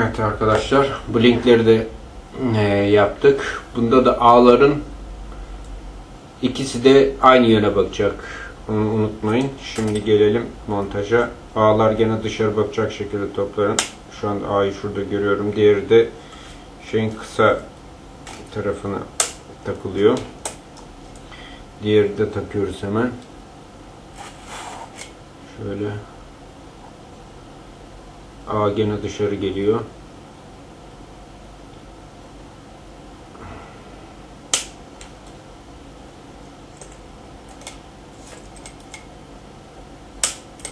Evet arkadaşlar bu linkleri de e, yaptık. Bunda da ağların ikisi de aynı yöne bakacak. Onu unutmayın. Şimdi gelelim montaja. Ağlar gene dışarı bakacak şekilde topların. Şu anda A'yı şurada görüyorum. Diğeri de şeyin kısa tarafına takılıyor. Diğeri de takıyoruz hemen. Şöyle. A gene dışarı geliyor.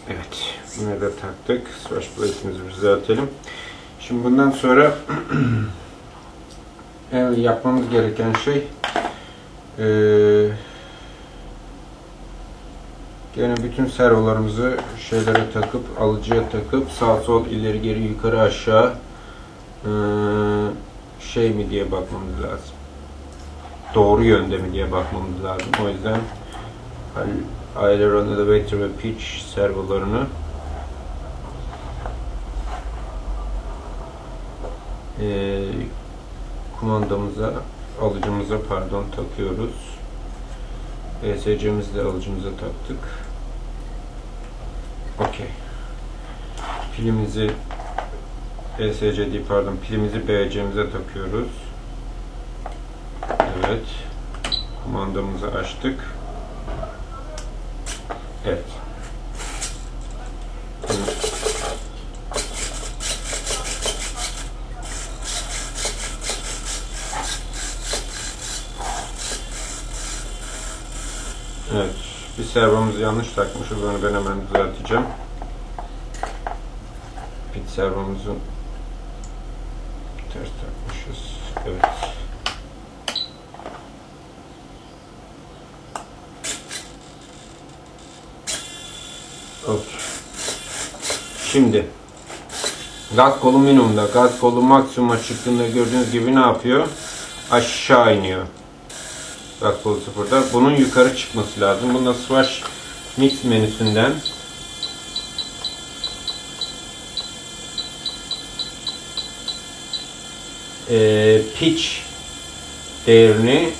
Evet. Bunu da taktık. Swash plate'imizi düzeltelim. Şimdi bundan sonra yani yapmamız gereken şey eee Gene bütün servolarımızı şeylere takıp, alıcıya takıp sağ sol ileri geri yukarı aşağı şey mi diye bakmamız lazım. Doğru yönde mi diye bakmamız lazım. O yüzden aileron elevator ve pitch servolarını eee, kumandamıza, alıcımıza pardon takıyoruz. ESC'mizi de alıcımıza taktık. Pilimizi ESC değil pardon pilimizi BC'mize takıyoruz. Evet. Kumandamızı açtık. Evet. Evet. Bir servomuzu yanlış takmışız. Onu ben hemen düzelteceğim. Pit servomuzu ters takmışız. Evet. Okey. Şimdi gaz kolu minimumda, gaz kolu maksimuma çıktığında gördüğünüz gibi ne yapıyor? Aşağı iniyor. Gaz kolu sıfırda. Bunun yukarı çıkması lazım. Bunda Swash Mix menüsünden e, pitch değerini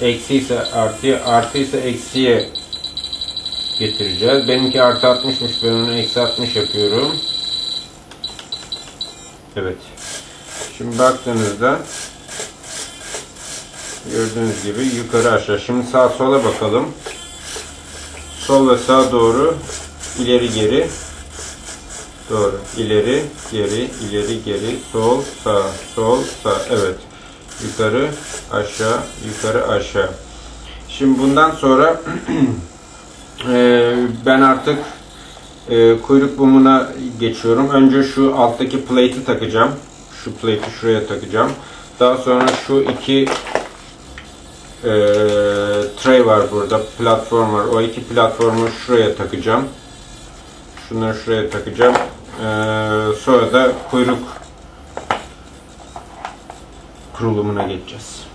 eksi ise artıya, artı ise eksiye getireceğiz. Benimki artı 60'mış. Ben onu eksi 60 yapıyorum. Evet. Şimdi baktığınızda gördüğünüz gibi yukarı aşağı. Şimdi sağ sola bakalım. Sol ve sağ doğru ileri geri doğru ileri geri ileri geri sol sağ sol sağ. Evet. Yukarı aşağı yukarı aşağı. Şimdi bundan sonra e, ben artık e, kuyruk bumuna geçiyorum. Önce şu alttaki plate'i takacağım. Şu plate'i şuraya takacağım. Daha sonra şu iki e, tray var burada. Platform var. O iki platformu şuraya takacağım Şunları şuraya takacağım. Ee, sonra da kuyruk kurulumuna geçeceğiz.